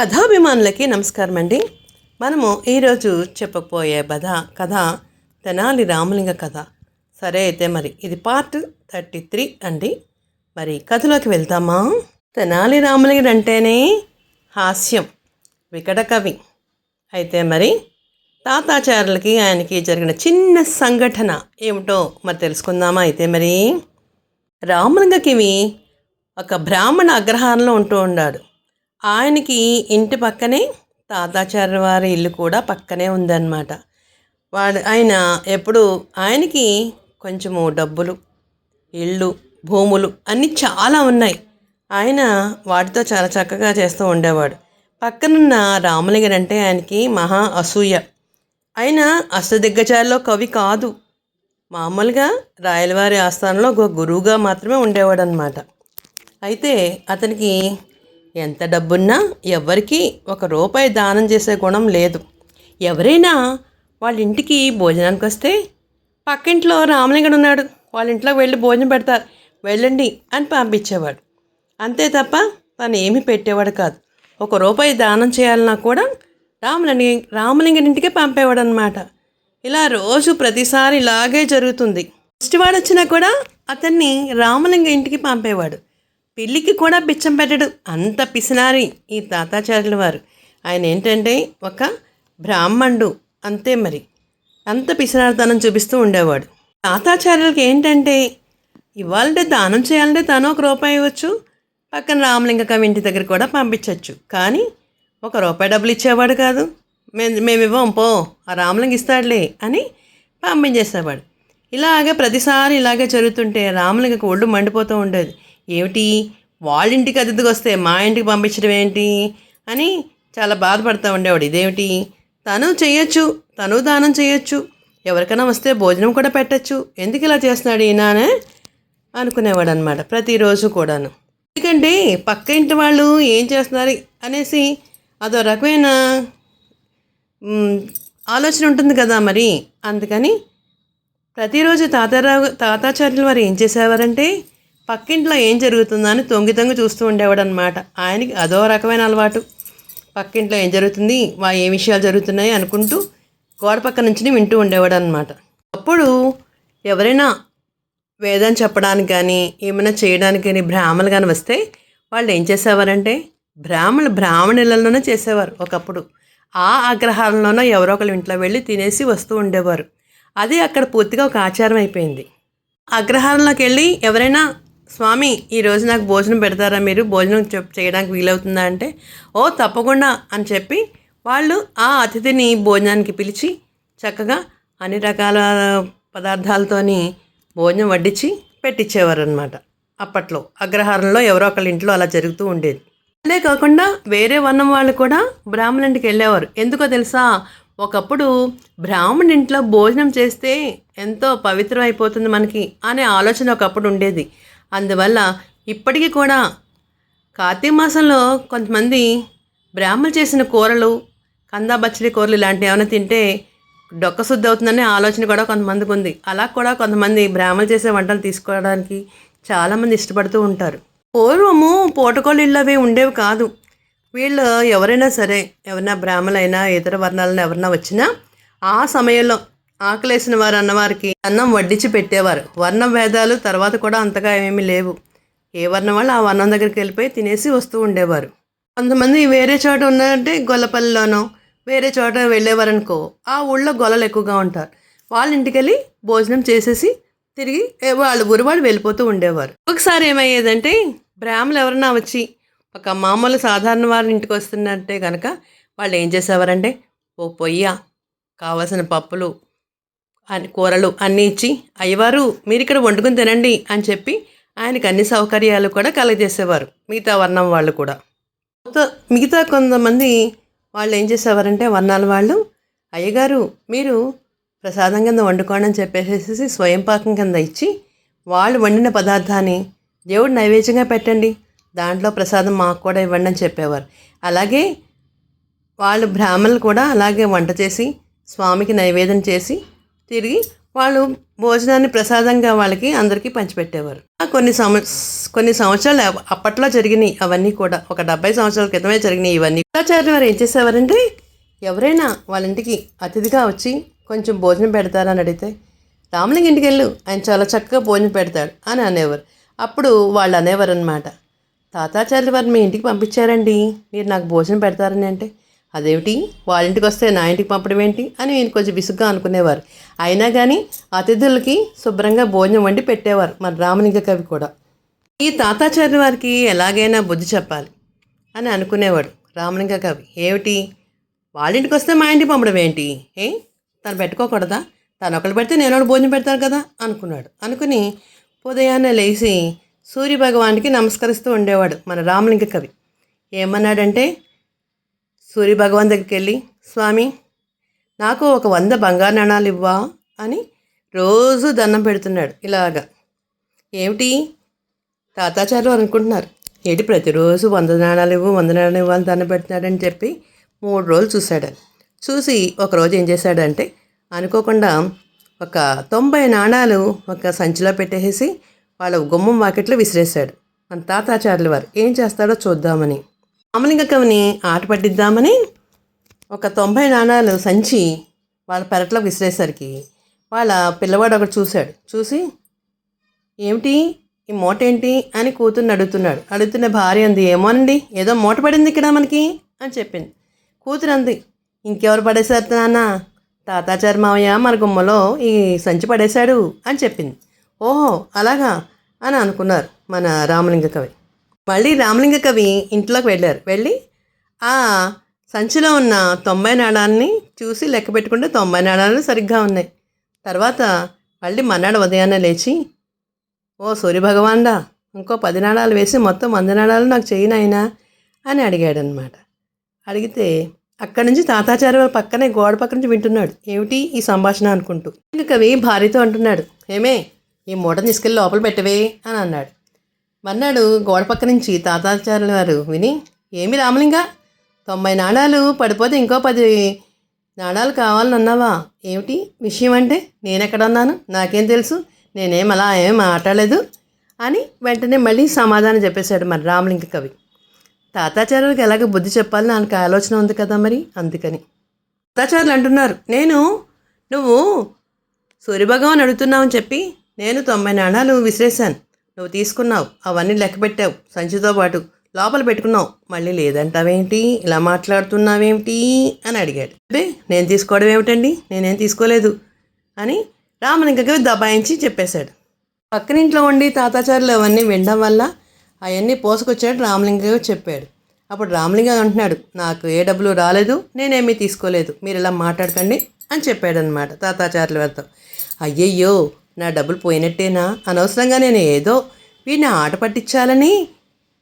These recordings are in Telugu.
కథాభిమానులకి నమస్కారం అండి మనము ఈరోజు చెప్పబోయే కథ కథ తెనాలి రామలింగ కథ. సరే అయితే మరి ఇది పార్ట్ థర్టీ త్రీ అండి. మరి కథలోకి వెళ్తామా? తెనాలి రామలింగుడు అంటేనే హాస్యం వికట కవి. అయితే మరి తాతాచారులకి ఆయనకి జరిగిన చిన్న సంఘటన ఏమిటో మరి తెలుసుకుందామా అయితే మరి? రామలింగకివి ఒక బ్రాహ్మణ అగ్రహారంలో ఉంటూ ఉన్నాడు ఆయనకి ఇంటి పక్కనే తాతాచార్య వారి ఇల్లు కూడా పక్కనే ఉందన్నమాట. వాడు ఆయన ఎప్పుడు ఆయనకి కొంచెము డబ్బులు ఇళ్ళు భూములు అన్నీ చాలా ఉన్నాయి. ఆయన వాటితో చాలా చక్కగా చేస్తూ ఉండేవాడు. పక్కనున్న రామలింగడు అంటే ఆయనకి మహా అసూయ. ఆయన అష్టదిగ్గజాల్లో కవి కాదు. మామూలుగా రాయలవారి ఆస్థానంలో ఒక గురువుగా మాత్రమే ఉండేవాడు అనమాట అయితే అతనికి ఎంత డబ్బున్నా ఎవరికి ఒక రూపాయి దానం చేసే గుణం లేదు. ఎవరైనా వాళ్ళ ఇంటికి భోజనానికి వస్తే పక్కింట్లో రామలింగడు ఉన్నాడు. వాళ్ళ ఇంట్లోకి వెళ్ళి భోజనం పెడతారు. వెళ్ళండి అని పంపించేవాడు. అంతే తప్ప తను ఏమీ పెట్టేవాడు కాదు. ఒక రూపాయి దానం చేయాలన్నా కూడా రామలింగ రామలింగడి ఇంటికే పంపేవాడు అనమాట ఇలా రోజు ప్రతిసారి ఇలాగే జరుగుతుంది. ఫస్ట్వాడు వచ్చినా కూడా అతన్ని రామలింగ ఇంటికి పంపేవాడు. పెళ్ళికి కూడా బిచ్చం పెట్టడు. అంత పిసినారి ఈ తాతాచార్యుల వారు. ఆయన ఏంటంటే ఒక బ్రాహ్మణుడు అంతే మరి. అంత పిసినారితనం చూపిస్తూ ఉండేవాడు. తాతాచార్యులకి ఏంటంటే ఇవాళంటే దానం చేయాలంటే తను ఒక రూపాయి ఇవ్వచ్చు. పక్కన రామలింగకం ఇంటి దగ్గర కూడా పంపించవచ్చు కానీ ఒక రూపాయి డబ్బులు ఇచ్చేవాడు కాదు. మేము మేము ఇవ్వం పో ఆ రామలింగ ఇస్తాడులే అని పంపించేసేవాడు. ఇలాగే ప్రతిసారి ఇలాగే జరుగుతుంటే రామలింగకు ఒళ్ళు మండిపోతూ ఉండేది. ఏమిటి? వాళ్ళ ఇంటికి అతిథికి వస్తే మా ఇంటికి పంపించడం ఏంటి? అని చాలా బాధపడుతూ ఉండేవాడు. ఇదేమిటి? తను చేయొచ్చు తను దానం చేయొచ్చు ఎవరికైనా వస్తే భోజనం కూడా పెట్టచ్చు. ఎందుకు ఇలా చేస్తున్నాడు ఈయననే అనుకునేవాడు అనమాట ప్రతిరోజు కూడాను. ఎందుకంటే పక్క ఇంటి వాళ్ళు ఏం చేస్తున్నారు అనేసి అదో రకమైన ఆలోచన ఉంటుంది కదా మరి. అందుకని ప్రతిరోజు తాతారావు తాతాచార్యులు వారు ఏం చేసేవారంటే పక్కింట్లో ఏం జరుగుతుందని తొంగి తొంగి చూస్తూ ఉండేవాడనమాట ఆయనకి అదో రకమైన అలవాటు. పక్కింట్లో ఏం జరుగుతుంది వా ఏ విషయాలు జరుగుతున్నాయి అనుకుంటూ గోడ పక్క నుంచి వింటూ ఉండేవాడు అనమాట అప్పుడు ఎవరైనా వేదం చెప్పడానికి కానీ ఏమైనా చేయడానికి కానీ బ్రాహ్మణులు కానీ వస్తే వాళ్ళు ఏం చేసేవారంటే బ్రాహ్మణులు బ్రాహ్మణులలోనే చేసేవారు ఒకప్పుడు. ఆ ఆగ్రహాలలోనో ఎవరో ఒకరు ఇంట్లో వెళ్ళి తినేసి వస్తూ ఉండేవారు. అది అక్కడ పూర్తిగా ఒక ఆచారం అయిపోయింది. అగ్రహారంలోకి వెళ్ళి ఎవరైనా స్వామి ఈరోజు నాకు భోజనం పెడతారా మీరు? భోజనం చెప్- చేయడానికి వీలవుతుందా అంటే ఓ తప్పకుండా అని చెప్పి వాళ్ళు ఆ అతిథిని భోజనానికి పిలిచి చక్కగా అన్ని రకాల పదార్థాలతోని భోజనం వడ్డించి పెట్టించేవారు అనమాట అప్పట్లో అగ్రహారంలో ఎవరో ఒకళ్ళ ఇంట్లో అలా జరుగుతూ ఉండేది. అదే కాకుండా వేరే వర్ణం వాళ్ళు కూడా బ్రాహ్మణ ఇంటికి వెళ్ళేవారు. ఎందుకో తెలుసా? ఒకప్పుడు బ్రాహ్మణ ఇంట్లో భోజనం చేస్తే ఎంతో పవిత్రం అయిపోతుంది మనకి అనే ఆలోచన ఒకప్పుడు ఉండేది. అందువల్ల ఇప్పటికీ కూడా కార్తీక మాసంలో కొంతమంది బ్రాహ్మలు చేసిన కూరలు కందా బచ్చలి కూరలు ఇలాంటివి ఏమైనా తింటే డొక్క శుద్ధి అవుతుందనే ఆలోచన కూడా కొంతమందికి ఉంది. అలా కూడా కొంతమంది బ్రాహ్మలు చేసే వంటలు తీసుకోవడానికి చాలామంది ఇష్టపడుతూ ఉంటారు. పూర్వము పూటకోళ్ళు ఇళ్ళు అవి ఉండేవి కాదు. వీళ్ళు ఎవరైనా సరే ఎవరైనా బ్రాహ్మలైనా ఇతర వర్ణాలను ఎవరైనా వచ్చినా ఆ సమయంలో ఆకలేసిన వారు అన్నవారికి అన్నం వడ్డించి పెట్టేవారు. వర్ణం భేదాలు తర్వాత కూడా అంతగా ఏమీ లేవు. ఏ వర్ణం వాళ్ళు ఆ వర్ణం దగ్గరికి వెళ్ళిపోయి తినేసి వస్తూ ఉండేవారు. కొంతమంది వేరే చోట ఉన్నారంటే గొల్లపల్లిలోనో వేరే చోట వెళ్ళేవారనుకో ఆ ఊళ్ళో గొల్లలు ఎక్కువగా ఉంటారు. వాళ్ళ ఇంటికి వెళ్ళి భోజనం చేసేసి తిరిగి వాళ్ళ ఊరు వాళ్ళు వెళ్ళిపోతూ ఉండేవారు. ఒకసారి ఏమయ్యేదంటే బ్రాహ్మలు ఎవరన్నా వచ్చి ఒక మామూలు సాధారణ వారి ఇంటికి వస్తున్నట్టే కనుక వాళ్ళు ఏం చేసేవారంటే ఓ పొయ్య కావలసిన పప్పులు అన్ని కూరలు అన్నీ ఇచ్చి అయ్యవారు మీరు ఇక్కడ వండుకొని తినండి అని చెప్పి ఆయనకు అన్ని సౌకర్యాలు కూడా కలగజేసేవారు మిగతా వర్ణం వాళ్ళు కూడా. మిగతా కొంతమంది వాళ్ళు ఏం చేసేవారంటే వర్ణాల వాళ్ళు అయ్యగారు మీరు ప్రసాదం కింద వండుకోండి అని చెప్పేసేసి స్వయం పాకం కింద ఇచ్చి వాళ్ళు వండిన పదార్థాన్ని దేవుడు నైవేద్యంగా పెట్టండి దాంట్లో ప్రసాదం మాకు కూడా ఇవ్వండి అని చెప్పేవారు. అలాగే వాళ్ళు బ్రాహ్మణులు కూడా అలాగే వంట చేసి స్వామికి నైవేద్యం చేసి తిరిగి వాళ్ళు భోజనాన్ని ప్రసాదంగా వాళ్ళకి అందరికీ పంచిపెట్టేవారు. ఆ కొన్ని సంవ కొన్ని సంవత్సరాలు అప్పట్లో జరిగినాయి అవన్నీ కూడా. ఒక డెబ్బై సంవత్సరాల క్రితమే జరిగినాయి ఇవన్నీ. శుక్రాచార్య వారు ఏం చేసేవారంటే ఎవరైనా వాళ్ళ ఇంటికి అతిథిగా వచ్చి కొంచెం భోజనం పెడతారని అడిగితే రామలింగ ఇంటికి వెళ్ళు. ఆయన చాలా చక్కగా భోజనం పెడతాడు అని అనేవారు. అప్పుడు వాళ్ళు అనేవారు అనమాట తాతాచార్యులు వారు మీ ఇంటికి పంపించారండి. మీరు నాకు భోజనం పెడతారని అంటే అదేమిటి? వాళ్ళ ఇంటికి వస్తే నా ఇంటికి పంపడం ఏంటి అని నేను కొంచెం విసుగ్గా అనుకునేవారు. అయినా కానీ అతిథులకి శుభ్రంగా భోజనం వండి పెట్టేవారు మన రామలింగ కవి కూడా. ఈ తాతాచార్య వారికి ఎలాగైనా బుద్ధి చెప్పాలి అని అనుకునేవాడు రామలింగ కవి. ఏమిటి? వాళ్ళ ఇంటికి వస్తే మా ఇంటికి పంపడం ఏంటి ఏ? తను పెట్టుకోకూడదా? తను ఒకళ్ళు పెడితే నేను భోజనం పెడతాను కదా? అనుకున్నాడు. అనుకుని ఉదయాన్నే లేచి సూర్య భగవానికి నమస్కరిస్తూ ఉండేవాడు మన రామలింగ కవి. ఏమన్నాడంటే సూర్య భగవాన్ దగ్గరికి వెళ్ళి స్వామి నాకు ఒక వంద బంగారు నాణాలు ఇవ్వా? అని రోజు దండం పెడుతున్నాడు ఇలాగా. ఏమిటి? తాతాచారులు అనుకుంటున్నారు. ఏంటి ప్రతిరోజు వంద నాణాలు ఇవ్వు వంద నాణాలు ఇవ్వాలని దండం పెడుతున్నాడని చెప్పి మూడు రోజులు చూశాడు. చూసి ఒకరోజు ఏం చేశాడంటే అనుకోకుండా ఒక తొంభై నాణాలు ఒక సంచిలో పెట్టేసి వాళ్ళ గుమ్మం వాకిట్లో విసిరేశాడు. మన తాతాచార్యుల వారు ఏం చేస్తాడో చూద్దామని. రామలింగ కవిని ఆట పట్టిద్దామని ఒక తొంభై నాణాలు సంచి వాళ్ళ పెరట్లో విసిరేసరికి వాళ్ళ పిల్లవాడు ఒకటి చూశాడు. చూసి ఏమిటి? ఈ మూట ఏంటి అని కూతుర్ని అడుగుతున్నాడు. అడుగుతున్న భార్య అంది ఏమోనండి ఏదో మూట పడింది ఇక్కడ మనకి? అని చెప్పింది. కూతురు అంది ఇంకెవరు పడేశారు నాన్న? తాతాచారి మావయ్య మన గుమ్మలో ఈ సంచి పడేశాడు అని చెప్పింది. ఓహో అలాగా? అని అనుకున్నారు మన రామలింగ కవి. మళ్ళీ రామలింగ కవి ఇంట్లోకి వెళ్ళారు. వెళ్ళి ఆ సంచిలో ఉన్న తొంభై నాణాలని చూసి లెక్క పెట్టుకుంటే తొంభై నాణాలు సరిగ్గా ఉన్నాయి. తర్వాత మళ్ళీ మన్నాడు ఉదయాన్నే లేచి ఓ సూర్యభగవాన్డా ఇంకో పది నాణాలు వేసి మొత్తం వంద నాణాలు నాకు చేయనైనా అని అడిగాడనమాట అడిగితే అక్కడి నుంచి తాతాచారి వాళ్ళ పక్కనే గోడ పక్క నుంచి వింటున్నాడు. ఏమిటి ఈ సంభాషణ అనుకుంటూ? ఇంకా కవి భార్యతో అంటున్నాడు ఏమే ఈ మూటను తీసుకెళ్ళి లోపల పెట్టవే అని అన్నాడు. మన్నాడు గోడ పక్క నుంచి తాతాచార్యుల వారు విని ఏమి రామలింగ? తొంభై నాణాలు పడిపోతే ఇంకో పది నాణాలు కావాలని అన్నావా ఏమిటి విషయం అంటే? నేను ఎక్కడ ఉన్నాను నాకేం తెలుసు? నేనేం అలా ఏం మాట్లాడలేదు? అని వెంటనే మళ్ళీ సమాధానం చెప్పేశాడు మరి రామలింగ కవి. తాతాచార్యులకు ఎలాగ బుద్ధి చెప్పాలని నాకు ఆలోచన ఉంది కదా మరి? అందుకని. తాతాచార్యులు అంటున్నారు నేను నువ్వు సూర్యభగవాన్ అడుగుతున్నావని చెప్పి నేను తొంభై నాణాలు విసిరేశాను. నువ్వు తీసుకున్నావు అవన్నీ లెక్క పెట్టావు సంచితో పాటు లోపల పెట్టుకున్నావు మళ్ళీ లేదంటావేంటి? ఇలా మాట్లాడుతున్నావేమిటి అని అడిగాడు. అబ్బే నేను తీసుకోవడం ఏమిటండి? నేనేం తీసుకోలేదు అని రామలింగకి దబాయించి చెప్పేశాడు. పక్కనింట్లో ఉండి తాతాచారులు అవన్నీ వినడం వల్ల అవన్నీ పోసుకొచ్చాడు రామలింగ చెప్పాడు. అప్పుడు రామలింగ అంటున్నాడు నాకు ఏ డబ్బులు రాలేదు నేనేమీ తీసుకోలేదు. మీరు ఇలా మాట్లాడకండి అని చెప్పాడనమాట తాతాచారుల వారితో. అయ్యయ్యో నా డబ్బులు పోయినట్టేనా? అనవసరంగా నేను ఏదో వీడిని ఆట పట్టించాలని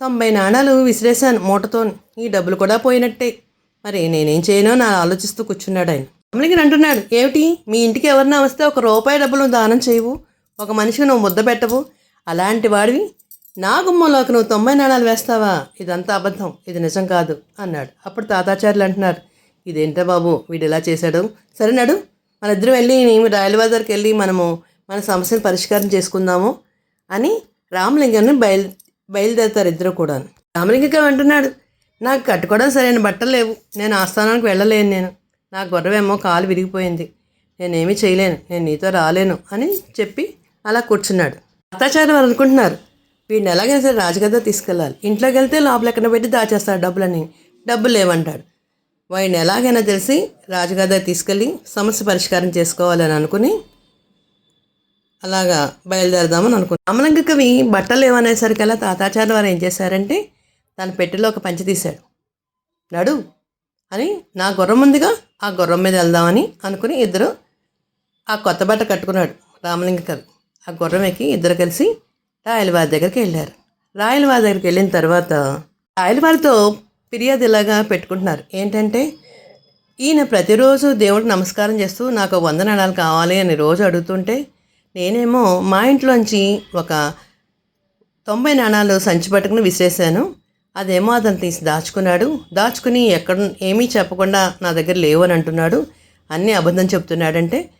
తొంభై నాణాలు విసిరేశాను మూటతో. ఈ డబ్బులు కూడా పోయినట్టే. మరి నేనేం చేయనో నా ఆలోచిస్తూ కూర్చున్నాడు ఆయన. రామలింగన్ అంటున్నాడు ఏమిటి? మీ ఇంటికి ఎవరినా వస్తే ఒక రూపాయి డబ్బులు దానం చేయవు. ఒక మనిషికి నువ్వు ముద్ద పెట్టవు. అలాంటి వాడివి. నా గుమ్మంలోకి నువ్వు తొంభై నాణాలు వేస్తావా? ఇదంతా అబద్ధం. ఇది నిజం కాదు అన్నాడు. అప్పుడు తాతాచార్యులు అంటున్నారు ఇదేంటా బాబు? వీడు ఇలా చేశాడు. సరేనాడు మన ఇద్దరం వెళ్ళి రాయల బజార్కి వెళ్ళి మనము మన సమస్యను పరిష్కారం చేసుకుందాము అని రామలింగాన్ని బయలు బయలుదేరుతారు ఇద్దరు కూడా రామలింగం అంటున్నాడు నాకు కట్టుకోవడం సరైన బట్టలు లేవు. నేను ఆస్థానానికి వెళ్ళలేను నేను. నా గుర్రమేమో కాలు విరిగిపోయింది. నేనేమీ చేయలేను. నేను నీతో రాలేను అని చెప్పి అలా కూర్చున్నాడు. అత్తాచార్య అనుకుంటున్నారు వీడిని ఎలాగైనా సరే రాజగద్ద తీసుకెళ్ళాలి. ఇంట్లోకి వెళ్తే లోపల ఎక్కడ పెట్టి దాచేస్తాడు డబ్బులని. డబ్బులు లేవంటాడు. వాడిని ఎలాగైనా తెలిసి రాజగద్ద తీసుకెళ్ళి సమస్య పరిష్కారం చేసుకోవాలని అనుకుని అలాగా బయలుదేరదామని అనుకున్నాను అమలంక కవి బట్టలు ఏమనేసరికల్లా తాతాచార్య వారు ఏం చేశారంటే తన పెట్టెలో ఒక పంచి తీశాడు. నడు అని నా గుర్రం ఉందిగా ఆ గుర్రం మీద వెళ్దామని అనుకుని ఇద్దరు ఆ కొత్త బట్ట కట్టుకున్నాడు రామలింగ కవి ఆ గుర్రం ఎక్కి ఇద్దరు కలిసి రాయలవారి దగ్గరికి వెళ్ళారు. రాయలవారి దగ్గరికి వెళ్ళిన తర్వాత రాయలవారితో ఫిర్యాదు ఇలాగా పెట్టుకుంటున్నారు. ఏంటంటే ఈయన ప్రతిరోజు దేవుడికి నమస్కారం చేస్తూ నాకు వంద కావాలి అని రోజు అడుగుతుంటే నేనేమో మా ఇంట్లోంచి ఒక తొంభై నాణాలు సంచి పట్టుకుని విసిరేశాను. అదేమో అతను తీసి దాచుకున్నాడు. దాచుకుని ఎక్కడ ఏమీ చెప్పకుండా నా దగ్గర లేవు అని అంటున్నాడు. అన్నీ అబద్ధం చెప్తున్నాడంటే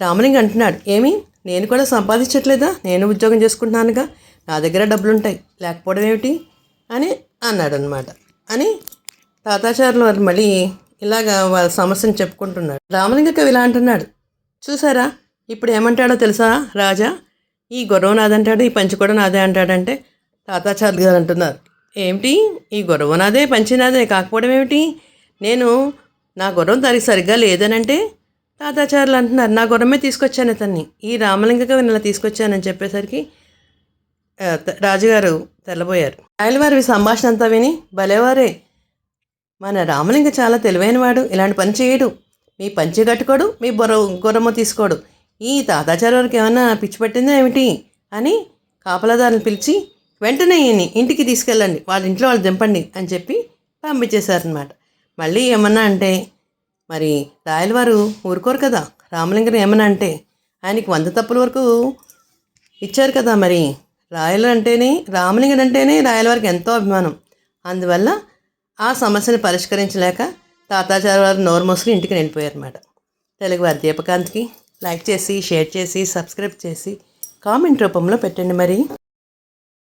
రామలింగ అంటున్నాడు. ఏమి? నేను కూడా సంపాదించట్లేదా? నేను ఉద్యోగం చేసుకుంటున్నానుగా. నా దగ్గర డబ్బులుంటాయి. లేకపోవడం ఏమిటి? అని అన్నాడు అనమాట అని తాతాచారులు వారు మళ్ళీ ఇలాగా వాళ్ళ సమస్యను చెప్పుకుంటున్నాడు రామలింగ కవి ఇలా అంటున్నాడు. చూసారా? ఇప్పుడు ఏమంటాడో తెలుసా రాజా? ఈ గొడవ నాదంటాడు ఈ పంచి కూడా నాదే అంటాడంటే తాతాచార్యులు గారు అంటున్నారు. ఏమిటి? ఈ గొడవ నాదే పంచి నాదే కాకపోవడం ఏమిటి? నేను నా గుర్రం దానికి సరిగ్గా లేదనంటే తాతాచారులు అంటున్నారు నా గుర్రమే తీసుకొచ్చాను అతన్ని ఈ రామలింగ నేను ఇలా తీసుకొచ్చానని చెప్పేసరికి రాజుగారు తెల్లబోయారు. రాయలవారి సంభాషణ అంతా విని భలేవారే! మన రామలింగ చాలా తెలివైనవాడు ఇలాంటి పని చేయడు. మీ పంచి కట్టుకోడు మీ బొర గుర్రము తీసుకోడు. ఈ తాతాచారు వారికి ఏమన్నా పిచ్చి పట్టిందా ఏమిటి? అని కాపలాదారుని పిలిచి వెంటనే ఈయన్ని ఇంటికి తీసుకెళ్ళండి వాళ్ళ ఇంట్లో వాళ్ళు దింపండి అని చెప్పి పంపించేశారనమాట మళ్ళీ ఏమన్నా అంటే మరి రాయలవారు ఊరుకోరు కదా రామలింగం ఏమన్నా అంటే ఆయనకి వంద తప్పుల వరకు ఇచ్చారు కదా మరి. రాయలు అంటేనే రామలింగన్ అంటేనే రాయలవారికి ఎంతో అభిమానం. అందువల్ల ఆ సమస్యను పరిష్కరించలేక తాతాచార్య వారు నోరు మూసుకుని ఇంటికి వెళ్ళిపోయారు అనమాట తెలుగువారి దీపకాంత్కి లైక్ చేసి షేర్ చేసి సబ్స్క్రైబ్ చేసి కామెంట్ రూపంలో పెట్టండి మరి.